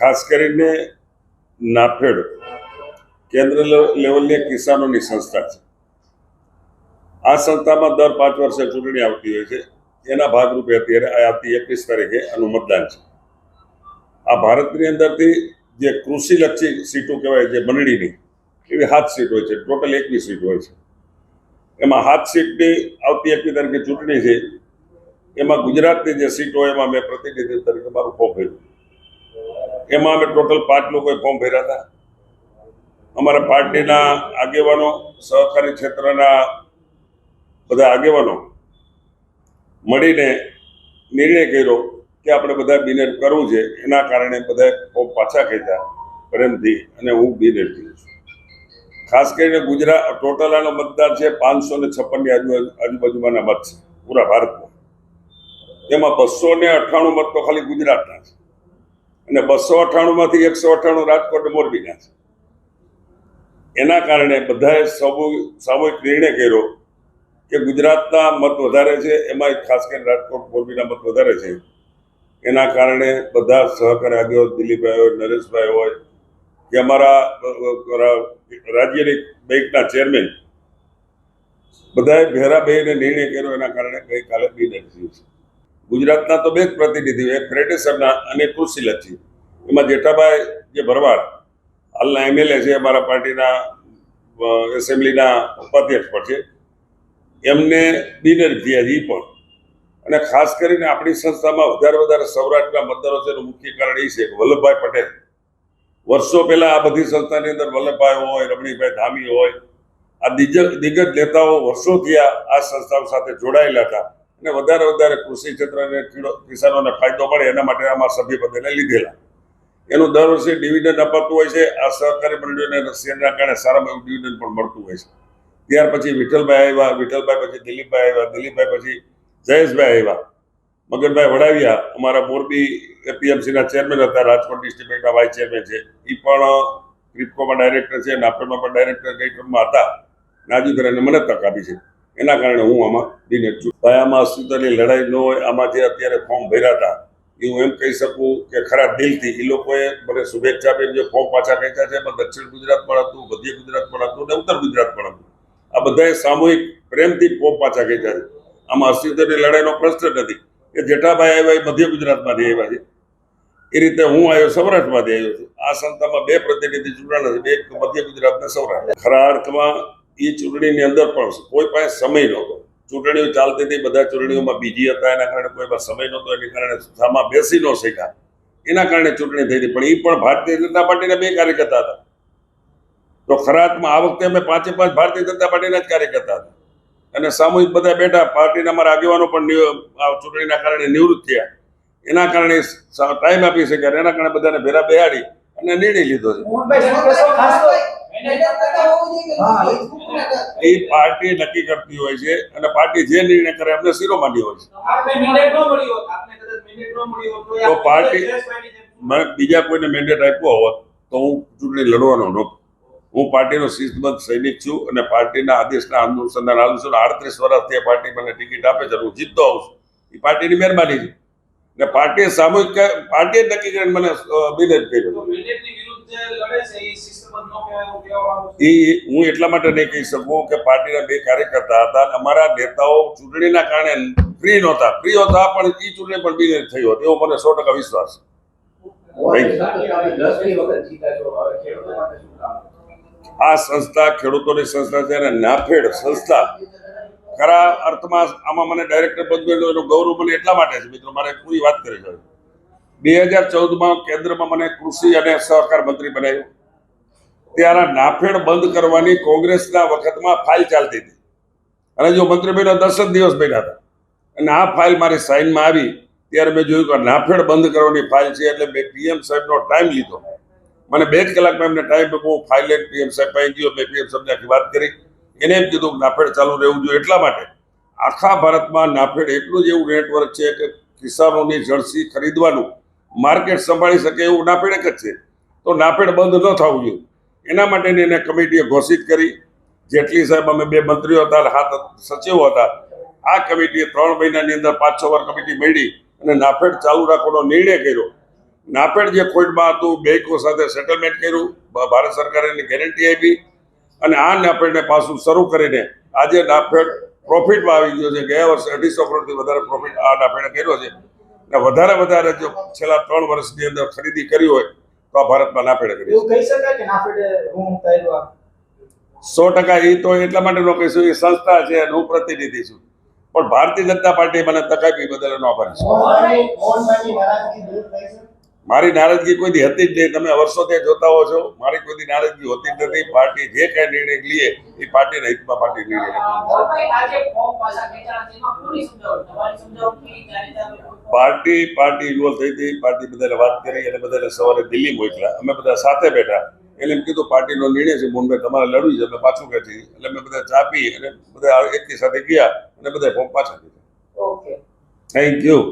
ખાસ કરીને નાફેડ કેન્દ્ર લેવલની એક કિસાનોની સંસ્થા છે. આ સંસ્થામાં દર પાંચ વર્ષે ચૂંટણી આવતી હોય છે. એના ભાગરૂપે અત્યારે આવતી એકવીસ તારીખે આનું મતદાન છે. આ ભારતની અંદરથી જે કૃષિલક્ષી સીટો કહેવાય, જે મંડળીની, એવી હાથ સીટ હોય છે, ટોટલ એકવીસ સીટ હોય છે. એમાં હાથ સીટની આવતી એકવીસ તારીખે ચૂંટણી છે. એમાં ગુજરાતની જે સીટ હોય એમાં મેં પ્રતિનિધિ તરીકે મારું ફોર્મ ભર્યું. એમાં અમે ટોટલ પાંચ લોકોએ ફોર્મ ભર્યા હતા. અમારા પાર્ટીના આગેવાનો, સહકારી ક્ષેત્રના બધા આગેવાનો મળીને નિર્ણય કર્યો કે આપણે બધા બિનેર કરવું છે. એના કારણે બધા ફોર્મ પાછા ખેંચ્યા પ્રેમથી અને હું બિનેર થયું છું. ખાસ કરીને ગુજરાત, ટોટલ આનો મતદાર છે પાંચસો ને છપ્પનની આજુબાજુ આજુબાજુમાંના મત છે. પૂરા ભારતમાં. તેમાં બસો ને અઠ્ઠાણું મત તો ખાલી ગુજરાતના છે. અને બસો અઠ્ઠાણુંમાંથી એકસો અઠાણું રાજકોટ મોરબીના છે. એના કારણે બધાએ સૌ સામૂહિક નિર્ણય કર્યો કે ગુજરાતના મત વધારે છે એમાં ખાસ કરીને રાજકોટ મોરબીના મત વધારે છે. એના કારણે બધા સહકારી આગેવાન દિલીપભાઈ હોય, નરેશભાઈ હોય, કે અમારા રાજ્યની બેંકના ચેરમેન. બધાએ ભેરા બેહીને નિર્ણય કર્યો, એના કારણે ગઈકાલે થયું છે. ગુજરાતના તો બે જ પ્રતિનિધિ એક ફેડરેશનના અને કૃષિલક્ષી એમાં જેઠાભાઈ જે ભરવાડ, હાલના એમએલએ છે, અમારા પાર્ટીના એસેમ્બલીના ઉપાધ્યક્ષ પણ છે. એમને બિનર છે પણ. અને ખાસ કરીને આપણી સંસ્થામાં વધારે વધારે સૌરાષ્ટ્રના મતદારો છે, એનું મુખ્ય કારણ એ છે કે વલ્લભભાઈ પટેલ. વર્ષો પહેલા આ બધી સંસ્થાની અંદર વલ્લભભાઈ હોય રમણીભાઈ ધામી હોય. આ દિગ્ગજ નેતાઓ વર્ષોથી થયા આ સંસ્થાઓ સાથે જોડાયેલા હતા. અને વધારે વધારે કૃષિ ક્ષેત્રને કિસાનોને ફાયદો મળે એના માટે આમાં સભ્યપદેને લીધેલા. એનું દર વર્ષે ડિવિડન્ડ અપાતું હોય છે. આ સહકારી મંડળીઓને શેરના કારણે સારામાં એવું ડિવિડન્ડ પણ મળતું હોય છે. ત્યાર પછી વિઠ્ઠલભાઈ આવ્યા, વિઠ્ઠલભાઈ પછી દિલીપભાઈ આવ્યા, દિલીપભાઈ પછી જયેશભાઈ આવ્યા. મગનભાઈ વડાવિયા, અમારા મોરબી એપીએમસીના ચેરમેન હતા, રાજકોટ ડિસ્ટ્રિક્ટ બેંકના વાઇસ ચેરમેન છે. એ પણ ક્રિપ્કોમાં ડાયરેક્ટર છે નાફેડમાં પણ ડાયરેક્ટર કઈ ટર્મમાં હતા. નાજુકરાને મને તક આપી છે. એના કારણે હું આમાં બિનેટ છું. ભાઈ, આમાં અસ્તિત્વની લડાઈ ન હોય, આમાં જે અત્યારે ફોર્મ ભર્યા હતા એ હું એમ કહી શકું કે ખરા દિલથી એ લોકોએ મને શુભેચ્છા આપીને જે ફોર્મ પાછા ખેંચ્યા છે, એમાં દક્ષિણ ગુજરાત પણ હતું, મધ્ય ગુજરાત પણ હતું અને ઉત્તર ગુજરાત પણ હતું. આ બધાએ સામૂહિક પ્રેમથી ફોર્મ પાછા ખેંચ્યા છે. આમાં અસ્તિત્વની લડાઈનો પ્રશ્ન નથી કે જેઠાભાઈ આવ્યા એ મધ્ય ગુજરાતમાંથી આવ્યા છે. એ રીતે હું આવ્યો, સૌરાષ્ટ્રમાંથી આવ્યો છું. આ સંસ્થામાં બે પ્રતિનિધિ જોડાણ છે એક મધ્ય ગુજરાત ને સૌરાષ્ટ્ર. ખરા અર્થમાં એ ચૂંટણીની અંદર પણ કોઈ પાસે સમય નહોતો. ચૂંટણીઓ ચાલતી હતી, બધા ચૂંટણીઓમાં બીજી હતા, એના કારણે કોઈ પાસે સમય નહોતો, એને કારણે સામા બેસી ન શક્યા. એના કારણે ચૂંટણી થઈ હતી, પણ એ પણ ભારતીય જનતા પાર્ટીના બે કાર્યકર્તા હતા. તો ખરાતમાં આ વખતે અમે પાંચે પાંચ ભારતીય જનતા પાર્ટીના જ કાર્યકર્તા હતા. અને સામૂહિક બધા બેઠા, પાર્ટીના અમારા આગેવાનો પણ ચૂંટણીના કારણે નિવૃત્ત થયા. એના કારણે ટાઈમ આપી શક્યા એના કારણે બધાને ભેરા બેહાડી અને નિર્ણય લીધો છે. એ પાર્ટી નક્કી કરતી હોય છે અને પાર્ટી જે નિર્ણય કરે એમને શિરોમાની હોય છે. તો પાર્ટી- બીજા કોઈને મેન્ડેટ આપ્યો હોત તો હું ચૂંટણી લડવાનો નહોતો હું પાર્ટીનો શિસ્તબદ્ધ સૈનિક છું અને પાર્ટીના આદેશના અનુસંધાન આવું છું આડત્રીસ વર્ષથી પાર્ટી મને ટિકિટ આપે છે હું જીતતો આવું છું. એ પાર્ટીની મહેરબાની છે. ને પાર્ટીએ સામૂહિક પાર્ટીએ નક્કી કરીને મને બિનેટ કર્યો એ હું એટલા માટે નહીં કહી શકું કે પાર્ટીના બે કાર્યકર્તા હતા અને અમારા નેતાઓ ચૂંટણીના કારણે ફ્રી નહોતા. ફ્રી હતા પણ એ ચૂંટણી પણ બિનેટ થઈ હોત. એવો મને સો ટકા વિશ્વાસ આ સંસ્થા ખેડૂતોની સંસ્થા છે અને નાફેડ સંસ્થા. ખરા અર્થમાં આમાં મને ડાયરેક્ટર પદ મળ્યું એનું ગૌરવ મને એટલા માટે છે. મિત્રો, મારે પૂરી વાત કરી છે. બે હજાર ચૌદમાં કેન્દ્રમાં મને કૃષિ અને સહકાર મંત્રી બનાવ્યો. ત્યારે નાફેડ બંધ કરવાની કોંગ્રેસના વખતમાં ફાઇલ ચાલતી હતી. અને જો મંત્રી બન્યો દસ જ દિવસ બન્યા હતા. અને આ ફાઇલ મારી સાઇનમાં આવી. ત્યારે મેં જોયું કે નાફેડ બંધ કરવાની ફાઇલ છે એટલે મેં પીએમ સાહેબનો ટાઈમ લીધો. મને બે જ કલાકમાં એમને ટાઈમ આપ્યો હું ફાઇલ લઈને પીએમ સાહેબ પાસે ગયો. મેં પીએમ સાહેબને વાત કરી. એને એમ કીધું નાફેડ ચાલુ રહેવું જોઈએ એટલા માટે. આખા ભારતમાં નાફેડ એટલું જ એવું નેટવર્ક છે કે કિસાનોની જળસી ખરીદવાનું માર્કેટ સંભાળી શકે એવું નાફેડ એક જ છે. તો નાફેડ બંધ ન થવું જોઈએ. એના માટેની એને કમિટીએ ઘોષિત કરી. જેટલી સાહેબ અમે બે મંત્રીઓ હતા હાથ સચિવો હતા, આ કમિટીએ ત્રણ મહિનાની અંદર પાંચ છ વાર કમિટી મળી અને નાફેડ ચાલુ રાખવાનો નિર્ણય કર્યો. નાફેડ જે ખોટમાં હતું, બેંકો સાથે સેટલમેન્ટ કર્યું ભારત સરકારે એની ગેરંટી આપી. અને આ નાફેડને પાછું શરૂ કરીને આજે નાફેડ પ્રોફિટમાં આવી ગયો છે. ગયા વર્ષે અઢીસો કરોડથી વધારે પ્રોફિટ આ નાફેડે કર્યો છે. અને વધારે વધારે જો છેલ્લા ત્રણ વર્ષની અંદર ખરીદી કરી હોય તો આ ભારતમાં નાફેડે કરી? સો ટકા એ તો એટલા માટે નો કહીશું એ સંસ્થા છે હું પ્રતિનિધિ છું. પણ ભારતીય જનતા પાર્ટી મને તક આપી બદલ એનો આભાર છું? મારી નારાજગી કોઈથી હતી જ નહીં. તમે વર્ષોથી જોતા હો છો. મારી કોઈથી નારાજગી હોતી જ નથી. પાર્ટી જે કઈ નિર્ણય લઈએ એ પાર્ટીના હિતમાં પાર્ટી નિર્ણય પાર્ટી પાર્ટી ઇન્વોલ્વ થઈ હતી. પાર્ટી બધાને વાત કરી અને બધાને સવારે દિલ્હી મોકલ્યા. અમે બધા સાથે બેઠા. એટલે એમ કીધું પાર્ટીનો નિર્ણય છે. મોહનભાઈ તમારે લડવી છે. અમે પાછું ખેંચી એટલે અમે બધા ચા પી અને બધા એકી સાથે ગયા અને બધા ફોર્મ પાછા દીધા ઓકે થેન્ક યુ